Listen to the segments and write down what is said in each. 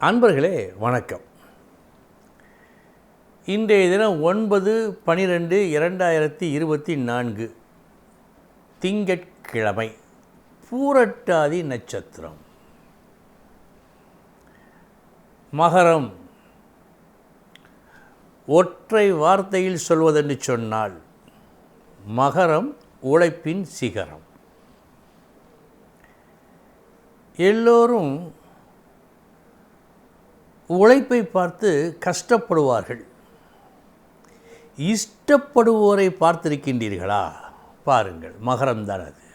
அன்பர்களே வணக்கம். இன்றைய தினம் ஒன்பது பனிரெண்டு இரண்டாயிரத்தி இருபத்தி நான்கு. திங்கட்கிழமை பூரட்டாதி நட்சத்திரம். மகரம். ஒற்றை வார்த்தையில் சொல்வதென்று சொன்னால் மகரம் உழைப்பின் சிகரம். எல்லோரும் உழைப்பை பார்த்து கஷ்டப்படுவார்கள். இஷ்டப்படுவோரை பார்த்திருக்கின்றீர்களா? பாருங்கள் மகரம்தான் அது.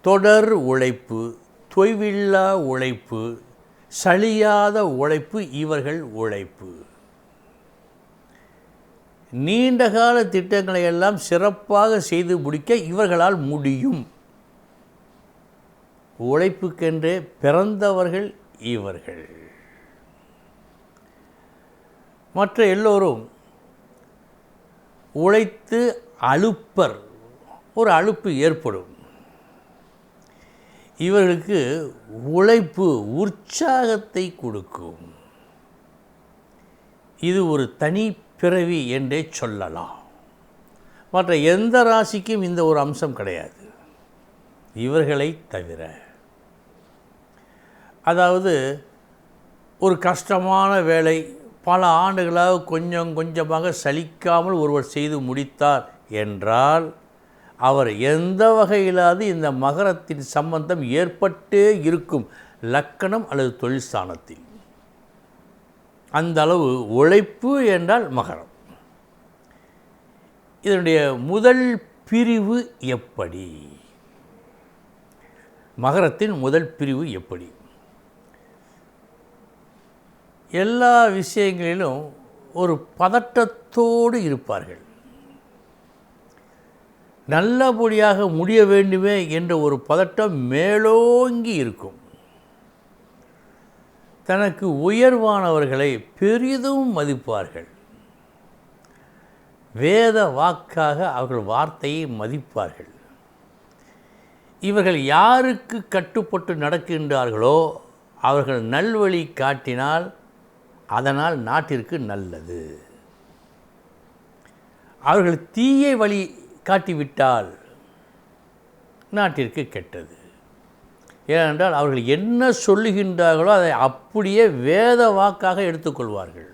தொடர் உழைப்பு தொய்வில்லா உழைப்பு சளியாத உழைப்பு இவர்கள் உழைப்பு. நீண்டகால திட்டங்களை எல்லாம் சிறப்பாக செய்து முடிக்க இவர்களால் முடியும். உழைப்புக்கென்றே பிறந்தவர்கள் இவர்கள். மற்ற எல்லோரும் உழைத்து அழுப்பர் ஒரு அலுப்பு ஏற்படும். இவர்களுக்கு உழைப்பு உற்சாகத்தை கொடுக்கும். இது ஒரு தனி பிறவி என்றே சொல்லலாம். மற்ற எந்த ராசிக்கும் இந்த ஒரு அம்சம் கிடையாது. இவர்களை தவிர. அதாவது ஒரு கஷ்டமான வேலை பல ஆண்டுகளாக கொஞ்சம் கொஞ்சமாக சலிக்காமல் ஒருவர் செய்து முடித்தார் என்றால் அவர் எந்த வகையிலாவது இந்த மகரத்தின் சம்பந்தம் ஏற்பட்டே இருக்கும் லக்கணம் அல்லது தொழில் ஸ்தானத்தில். அந்த அளவு உழைப்பு என்றால் மகரம். இதனுடைய முதல் பிரிவு எப்படி? மகரத்தின் முதல் பிரிவு எப்படி? எல்லா விஷயங்களிலும் ஒரு பதட்டத்தோடு இருப்பார்கள். நல்லபடியாக முடிய வேண்டுமே என்ற ஒரு பதட்டம் மேலோங்கி இருக்கும். தனக்கு உயர்வானவர்களை பெரிதும் மதிப்பார்கள். வேத வாக்காக அவர்கள் வார்த்தையை மதிப்பார்கள். இவர்கள் யாருக்கு கட்டுப்பட்டு நடக்கின்றார்களோ அவர்கள் நல்வழி காட்டினால் அதனால் நாட்டிற்கு நல்லது. அவர்கள் தீய வழி காட்டிவிட்டால் நாட்டிற்கு கெட்டது. ஏனென்றால் அவர்கள் என்ன சொல்லுகின்றார்களோ அதை அப்படியே வேத வாக்காக எடுத்துக்கொள்வார்கள்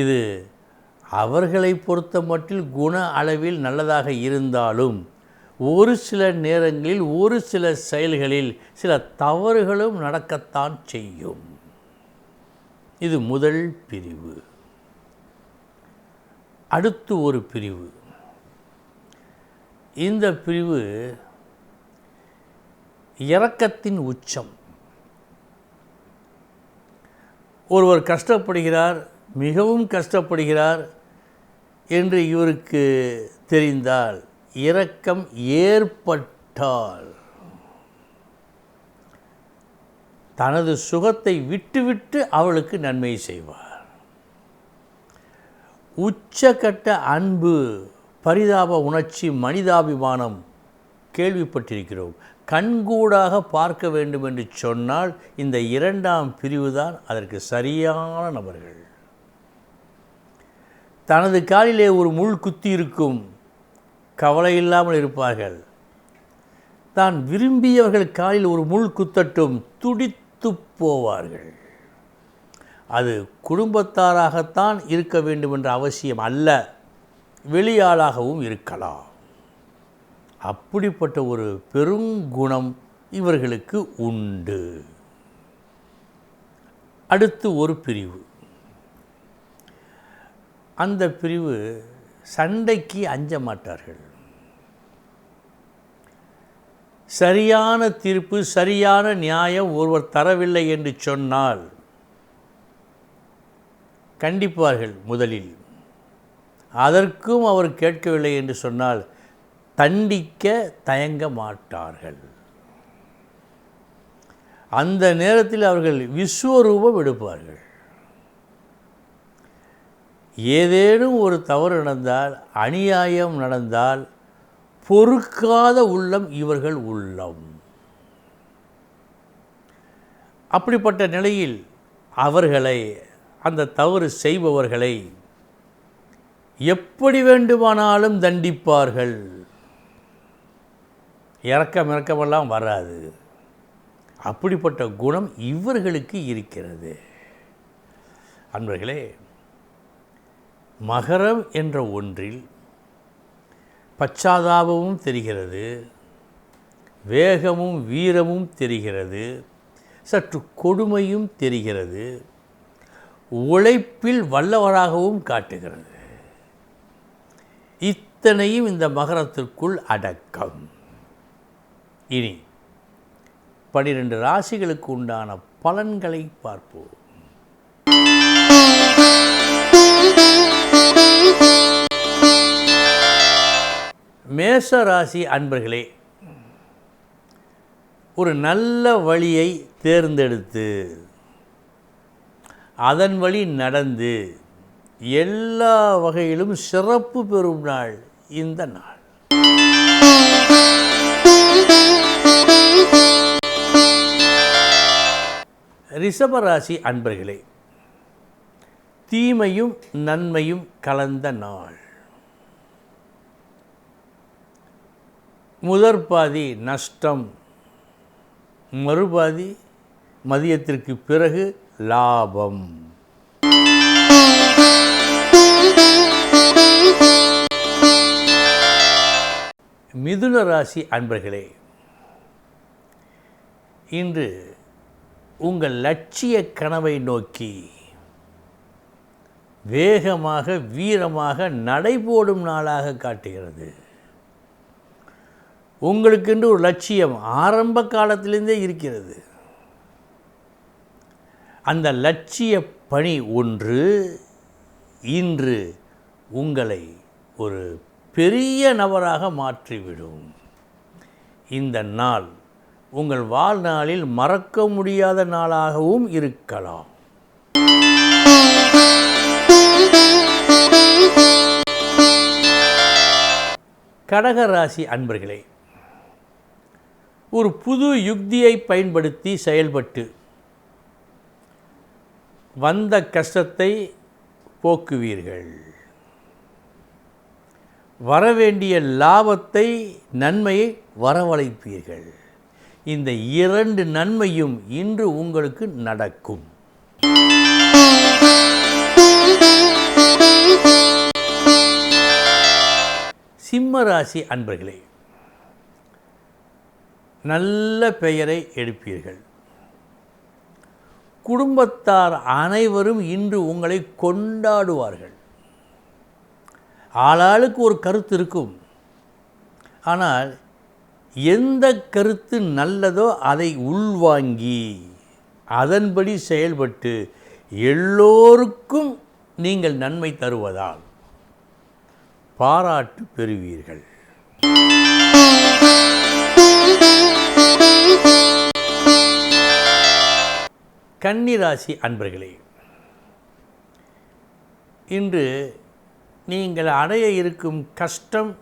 இது அவர்களை பொறுத்த மட்டில் குண அளவில் நல்லதாக இருந்தாலும் ஒரு சில நேரங்களில் ஒரு சில செயல்களில் சில தவறுகளும் நடக்கத்தான் செய்யும். இது முதல் பிரிவு. அடுத்து ஒரு பிரிவு. இந்த பிரிவு இரக்கத்தின் உச்சம். ஒருவர் கஷ்டப்படுகிறார் மிகவும் கஷ்டப்படுகிறார் என்று இவருக்கு தெரிந்தால் இரக்கம் ஏற்பட்டால் தனது சுகத்தை விட்டுவிட்டு அவளுக்கு நன்மை செய்வார். உச்சக்கட்ட அன்பு பரிதாப உணர்ச்சி மனிதாபிமானம் கேள்விப்பட்டிருக்கிறோம். கண்கூடாக பார்க்க வேண்டும் என்று சொன்னால் இந்த இரண்டாம் பிரிவுதான் அதற்கு சரியான நபர்கள். தனது காலிலே ஒரு முள் குத்தி இருக்கும். கவலை இல்லாமல் இருப்பார்கள். தான் விரும்பியவர்கள் காலில் ஒரு முள் குத்தட்டும் துடித்து போவார்கள் அது குடும்பத்தாராகத்தான் இருக்க வேண்டும் என்ற அவசியம் அல்ல. வெளியாளாகவும் இருக்கலாம். அப்படிப்பட்ட ஒரு பெருங்குணம் இவர்களுக்கு உண்டு. அடுத்து ஒரு பிரிவு. அந்த பிரிவு சண்டைக்கு அஞ்ச மாட்டார்கள். சரியான தீர்ப்பு சரியான நியாயம் ஒருவர் தரவில்லை என்று சொன்னால் கண்டிப்பார்கள் முதலில். அதற்கும் அவர் கேட்கவில்லை என்று சொன்னால் தண்டிக்க தயங்க மாட்டார்கள். அந்த நேரத்தில் அவர்கள் விஸ்வரூபம் எடுப்பார்கள். ஏதேனும் ஒரு தவறு நடந்தால் அநியாயம் நடந்தால் பொறுக்காத உள்ளம் இவர்கள் உள்ளம். அப்படிப்பட்ட நிலையில் அவர்களை அந்த தவறு செய்பவர்களை எப்படி வேண்டுமானாலும் தண்டிப்பார்கள். இறக்கம் இறக்கமெல்லாம் வராது. அப்படிப்பட்ட குணம் இவர்களுக்கு இருக்கிறது. அன்பர்களே மகரம் என்ற ஒன்றில் பச்சாதாபமும் தெரிகிறது வேகமும் வீரமும் தெரிகிறது சற்று கொடுமையும் தெரிகிறது உழைப்பில் வல்லவராகவும் காட்டுகிறது. இத்தனையும் இந்த மகரத்திற்குள் அடக்கம். இனி பனிரெண்டு ராசிகளுக்கு உண்டான பலன்களை பார்ப்போம். மேச ராசி அன்பர்களே ஒரு நல்ல வழியை தேர்ந்தெடுத்து அதன் வழி நடந்து எல்லா வகையிலும் சிறப்பு பெறும் நாள் இந்த நாள். ரிஷபராசி அன்பர்களே தீமையும் நன்மையும் கலந்த நாள். முதற் பாதி நஷ்டம். மறுபாதி மதியத்திற்கு பிறகு லாபம். மிதுன ராசி அன்பர்களே இன்று உங்கள் லட்சிய கனவை நோக்கி வேகமாக வீரமாக நடைபோடும் நாளாக காட்டுகிறது. உங்களுக்கென்று ஒரு லட்சியம் ஆரம்ப காலத்திலேருந்தே இருக்கிறது. அந்த லட்சிய பணி ஒன்று இன்று உங்களை ஒரு பெரிய நபராக மாற்றிவிடும். இந்த நாள் உங்கள் வாழ்நாளில் மறக்க முடியாத நாளாகவும் இருக்கலாம். கடகராசி அன்பர்களே ஒரு புது யுக்தியை பயன்படுத்தி செயல்பட்டு வந்த கஷ்டத்தை போக்குவீர்கள். வரவேண்டிய லாபத்தை நன்மையை வரவழைப்பீர்கள். இந்த இரண்டு நன்மையும் இன்று உங்களுக்கு நடக்கும். சிம்ம ராசி அன்பர்களே நல்ல பெயரை எடுப்பீர்கள். குடும்பத்தார் அனைவரும் இன்று உங்களை கொண்டாடுவார்கள். ஆளாளுக்கு ஒரு கருத்து இருக்கும். ஆனால் எந்த கருத்து நல்லதோ அதை உள்வாங்கி அதன்படி செயல்பட்டு எல்லோருக்கும் நீங்கள் நன்மை தருவதால் பாராட்டு பெறுவீர்கள். கன்னிராசி அன்பர்களே இன்று நீங்கள் அடைய இருக்கும் கஷ்டம்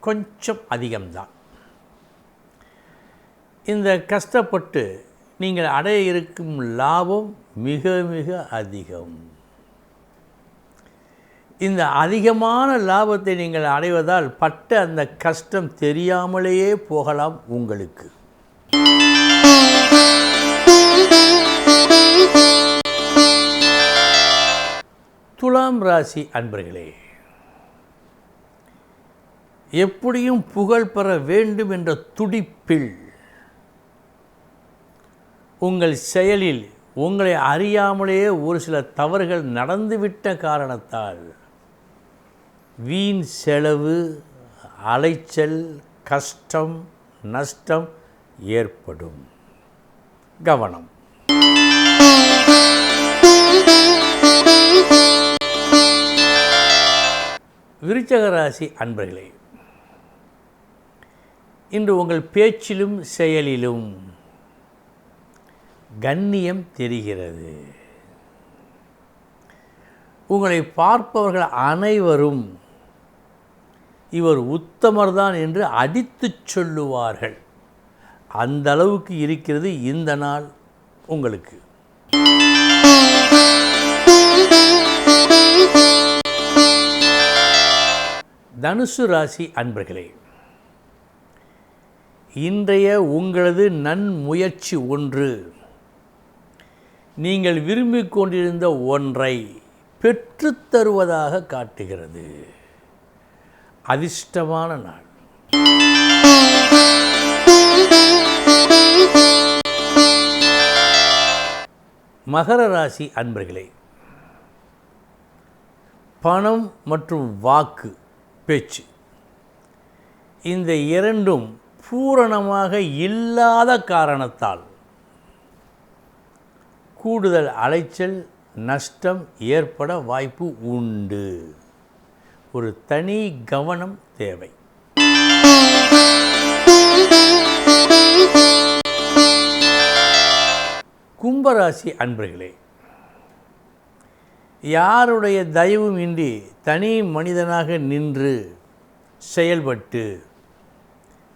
கொஞ்சம் அதிகம்தான். இந்த கஷ்டப்பட்டு நீங்கள் அடைய இருக்கும் லாபம் மிக மிக அதிகம். இந்த அதிகமான லாபத்தை நீங்கள் அடைவதால் பட்ட அந்த கஷ்டம் தெரியாமலேயே போகலாம் உங்களுக்கு. துலாம் ராசி அன்பர்களே எப்படியும் புகழ் பெற வேண்டும் என்ற துடிப்பில் உங்கள் செயலில் உங்களை அறியாமலேயே ஒரு சில தவறுகள் நடந்துவிட்ட காரணத்தால் வீண் செலவு அலைச்சல் கஷ்டம் நஷ்டம் ஏற்படும். கவனம். விருச்சக ராசி அன்பர்களே இன்று உங்கள் பேச்சிலும் செயலிலும் கண்ணியம் தெரிகிறது. உங்களை பார்ப்பவர்கள் அனைவரும் இவர் உத்தமர்தான் என்று அடித்து சொல்லுவார்கள். அந்த அளவுக்கு இருக்கிறது இந்த நாள் உங்களுக்கு. தனுசு ராசி அன்பர்களே இன்றைய உங்களது நன்முயற்சி ஒன்று. நீங்கள் விரும்பிக் கொண்டிருந்த ஒன்றை பெற்றுத்தருவதாக காட்டுகிறது. அதிர்ஷ்டமான நாள். மகர ராசி அன்பர்களே பணம் மற்றும் வாக்கு பேச்சு. இந்த இரண்டும் பூரணமாக இல்லாத காரணத்தால். கூடுதல் அலைச்சல் நஷ்டம் ஏற்பட வாய்ப்பு உண்டு. ஒரு தனி கவனம் தேவை. கும்பராசி அன்பர்களே யாருடைய தயவும் இன்றி தனி மனிதனாக நின்று செயல்பட்டு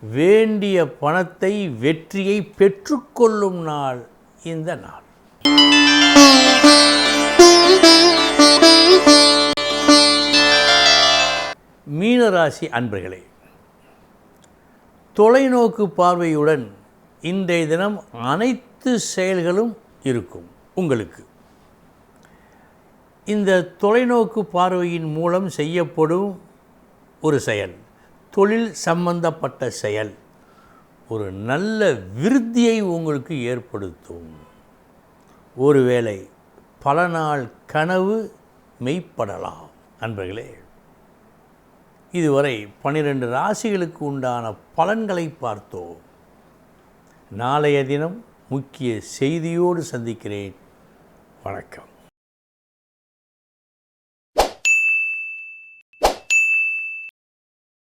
வேண்டிய பணத்தை வெற்றியை பெற்றுக்கொள்ளும் நாள் இந்த நாள். மீனராசி அன்பர்களே தொலைநோக்கு பார்வையுடன் இன்றைய தினம் அனைத்து செயல்களும் இருக்கும் உங்களுக்கு. இந்த தொலைநோக்கு பார்வையின் மூலம் செய்யப்படும் ஒரு செயல் தொழில் சம்பந்தப்பட்ட செயல். ஒரு நல்ல விருத்தியை உங்களுக்கு ஏற்படுத்தும். ஒருவேளை பல நாள் கனவு மெய்ப்படலாம் நண்பர்களே. இதுவரை பன்னிரண்டு ராசிகளுக்கு உண்டான பலன்களை பார்த்தோம். நாளைய தினம் முக்கிய செய்தியோடு சந்திக்கிறேன். வணக்கம்.